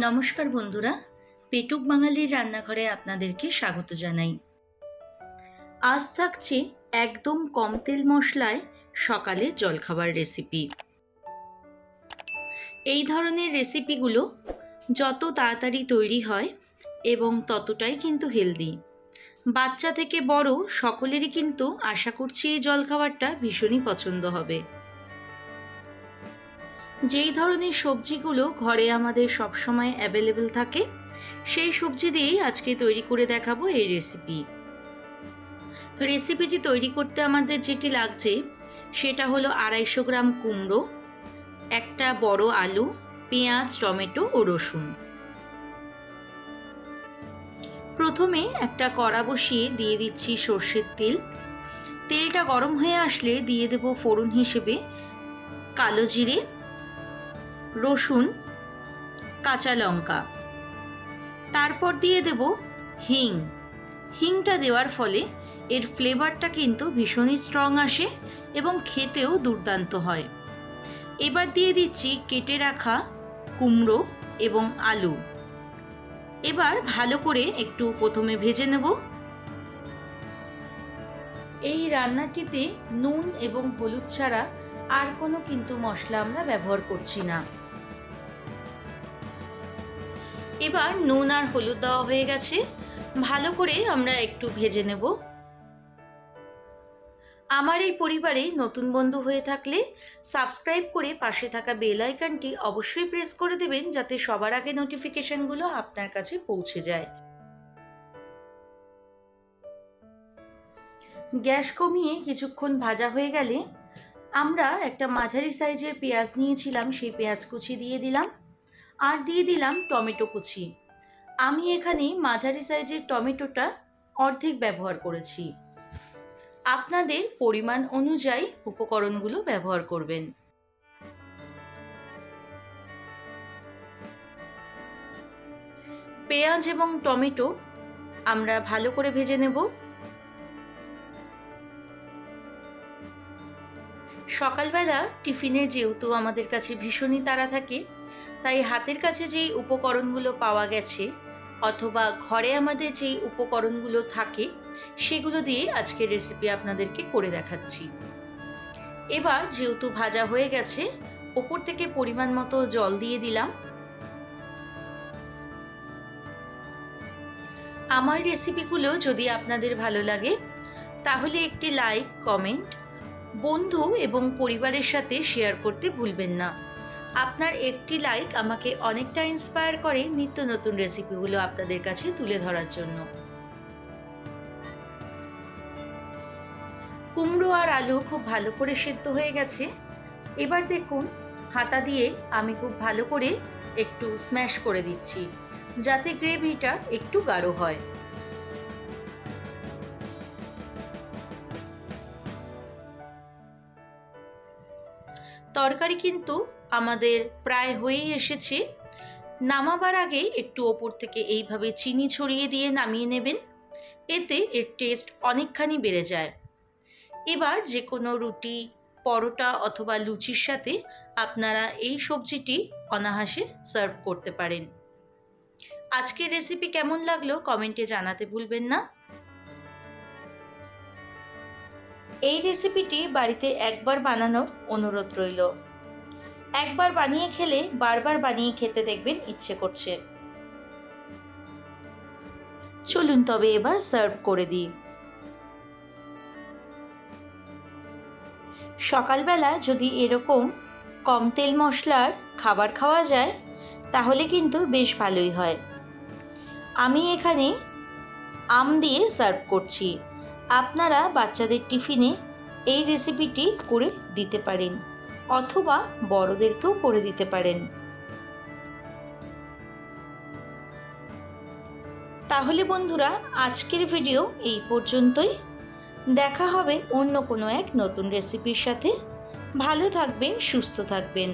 নমস্কার বন্ধুরা, পেটুক বাঙালির রান্নাঘরে আপনাদেরকে স্বাগত জানাই। আজ থাকছে একদম কম তেল মশলায় সকালে জলখাবার রেসিপি এই ধরনের রেসিপিগুলো যত তাড়াতাড়ি তৈরি হয় এবং ততটাই কিন্তু হেলদি বাচ্চা থেকে বড় সকলেরই কিন্তু আশা করছি এই জলখাবারটা ভীষণই পছন্দ হবে। যেই ধরনের সবজিগুলো ঘরে আমাদের সবসময় অ্যাভেলেবেল থাকে, সেই সবজি দিয়েই আজকে তৈরি করে দেখাবো এই রেসিপি রেসিপিটি তৈরি করতে আমাদের যেটি লাগছে, সেটা হলো আড়াইশো গ্রাম কুমড়ো, একটা বড় আলু, পেঁয়াজ, টমেটো ও রসুন। প্রথমে একটা কড়া বসিয়ে দিয়ে দিচ্ছি সর্ষের তেল। তেলটা গরম হয়ে আসলে দিয়ে দেব ফোড়ন হিসেবে কালো জিরে রসুন, কাঁচা লঙ্কা। তারপর দিয়ে দেব হিং। হিংটা দেওয়ার ফলে এর ফ্লেভারটা কিন্তু ভীষণই স্ট্রং আসে এবং খেতেও দুর্দান্ত হয়। এবার দিয়ে দিচ্ছি কেটে রাখা কুমড়ো এবং আলু। এবার ভালো করে একটু প্রথমে ভেজে নেব। এই রান্নাটিতে নুন এবং হলুদ ছাড়া আর কোনো কিন্তু মশলা আমরা ব্যবহার করছি না। এবার নুন আর হলুদ দেওয়া হয়ে গেছে। ভালো করে আমরা একটু ভেজে নেব। আমার এই পরিবারে নতুন বন্ধু হয়ে থাকলে সাবস্ক্রাইব করে পাশে থাকা বেল আইকনটি অবশ্যই প্রেস করে দেবেন, যাতে সবার আগে নোটিফিকেশনগুলো আপনার কাছে পৌঁছে যায়। গ্যাস কমিয়ে কিছুক্ষণ ভাজা হয়ে গেলে আমরা একটা মাঝারি সাইজের পেঁয়াজ নিয়েছিলাম, সেই পেঁয়াজ কুচি দিয়ে দিলাম। আর দিয়ে দিলাম টমেটো কুচি। আমি এখানে মাঝারি সাইজের টমেটোটা অর্ধেক ব্যবহার করেছি। আপনাদের পরিমাণ অনুযায়ী উপকরণগুলো ব্যবহার করবেন। পেঁয়াজ এবং টমেটো আমরা ভালো করে ভেজে নেব। সকালবেলা টিফিনে যেহেতু আমাদের কাছে ভীষণই তাড়া থাকে তাই হাতের কাছে যেই উপকরণগুলো পাওয়া গেছে, অথবা ঘরে আমাদের যেই উপকরণগুলো থাকে, সেগুলো দিয়ে আজকের রেসিপি আপনাদেরকে করে দেখাচ্ছি। এবার যেহেতু ভাজা হয়ে গেছে, ওপর থেকে পরিমাণ মতো জল দিয়ে দিলাম। আমার রেসিপিগুলো যদি আপনাদের ভালো লাগে, তাহলে একটি লাইক কমেন্ট বন্ধু এবং পরিবারের সাথে শেয়ার করতে ভুলবেন না। আপনার একটি লাইক আমাকে অনেকটা ইন্সপায়ার করে নিত্য নতুন রেসিপিগুলো আপনাদের কাছে তুলে ধরার জন্য। কুমড়ো আর আলু খুব ভালো করে সেদ্ধ হয়ে গেছে। এবার দেখুন, হাতা দিয়ে আমি খুব ভালো করে একটু স্ম্যাশ করে দিচ্ছি, যাতে গ্রেভিটা একটু গাঢ় হয়। তরকারি কিন্তু আমাদের প্রায় হয়েই এসেছে। নামাবার আগে একটু ওপর থেকে এইভাবে চিনি ছড়িয়ে দিয়ে নামিয়ে নেবেন। এতে এর টেস্ট অনেকখানি বেড়ে যায়। এবার যে কোনো রুটি, পরোটা অথবা লুচির সাথে আপনারা এই সবজিটি অনাহাসে সার্ভ করতে পারেন। আজকের রেসিপি কেমন লাগল কমেন্টে জানাতে ভুলবেন না। এই রেসিপিটি বাড়িতে একবার বানানোর অনুরোধ রইল। একবার বানিয়ে খেলে বারবার বানিয়ে খেতে দেখবেন ইচ্ছে করছে। চলুন তবে এবার সার্ভ করে দিই। সকালবেলা যদি এরকম কম তেল মশলার খাবার খাওয়া যায়, তাহলে কিন্তু বেশ ভালোই হয়। আমি এখানে আম দিয়ে সার্ভ করছি। আপনারা বাচ্চাদের টিফিনে এই রেসিপিটি করে দিতে পারেন অথবা বড়দেরকেও করে দিতে পারেন। তাহলে বন্ধুরা, আজকের ভিডিও এই পর্যন্তই। দেখা হবে অন্য কোনো এক নতুন রেসিপির সাথে। ভালো থাকবেন, সুস্থ থাকবেন।